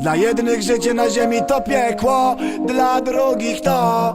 Dla jednych życie na ziemi to piekło Dla drugich to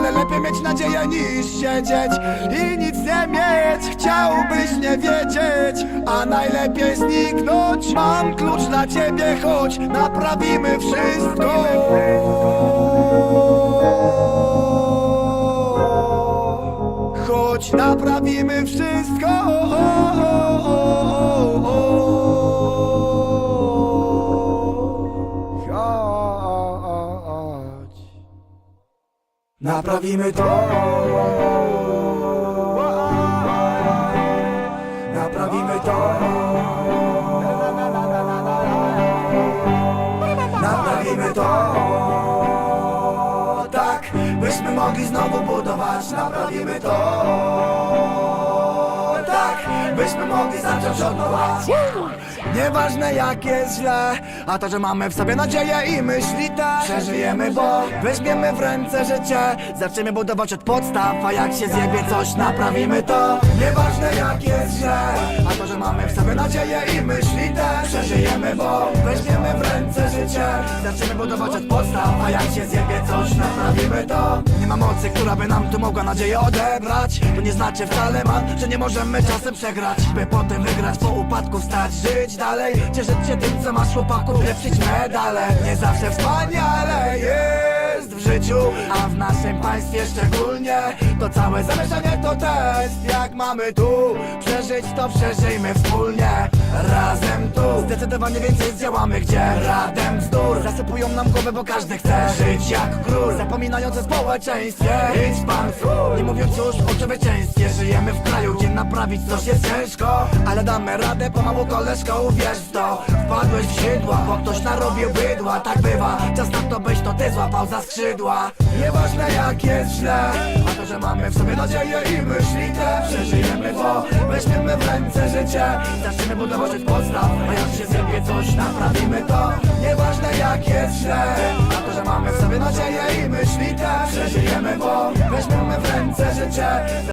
lepiej mieć nadzieję niż siedzieć i nic nie mieć. Chciałbyś nie wiedzieć, a najlepiej zniknąć. Mam klucz dla ciebie, chodź, naprawimy wszystko. Chodź, naprawimy wszystko Naprawimy to. Naprawimy to. Naprawimy to. Tak, byśmy mogli znowu budować. Naprawimy to byśmy mogli zacząć od nowa. Nieważne jak jest źle A to, że mamy w sobie nadzieję i myśli te Przeżyjemy, bo weźmiemy w ręce życie. Zaczniemy budować od podstaw A jak się zjebie coś, naprawimy to. Nieważne jak jest źle mamy w sobie nadzieję i myśli te Przeżyjemy, bo weźmiemy w ręce życie. Zaczniemy budować od podstaw A jak się zjebie coś, naprawimy to. Nie ma mocy, która by nam tu mogła nadzieję odebrać. To nie znaczy wcale man, że nie możemy czasem przegrać. By potem wygrać, po upadku wstać, żyć dalej. Cieszyć się tym, co masz chłopaku, lepszyć medale. Nie zawsze wspaniale w życiu A w naszym państwie szczególnie To całe zamieszanie to test. Jak mamy tu przeżyć, to przeżyjmy wspólnie Razem Zdecydowanie więcej zdziałamy, gdzie radem bzdur Zasypują nam głowę, bo każdy chce żyć jak król. Zapominając o społeczeństwie Idź pan w Nie mówiąc już o człowieczeństwie Żyjemy w kraju, gdzie naprawić coś jest ciężko. Ale damy radę pomału koleżko, uwierz to. Wpadłeś w sidła, bo ktoś narobił bydła. Tak bywa, czas na to byś to ty złapał za skrzydła. Nieważne jak jest źle A to, że mamy w sobie nadzieję i myśli te Przeżyjemy, bo weźmiemy w ręce życie. Zaczniemy budować od podstaw A jak się zjebie coś, naprawimy to. Nieważne jak jest źle A to, że mamy w sobie nadzieję i myśli te Przeżyjemy, bo weźmiemy w ręce życie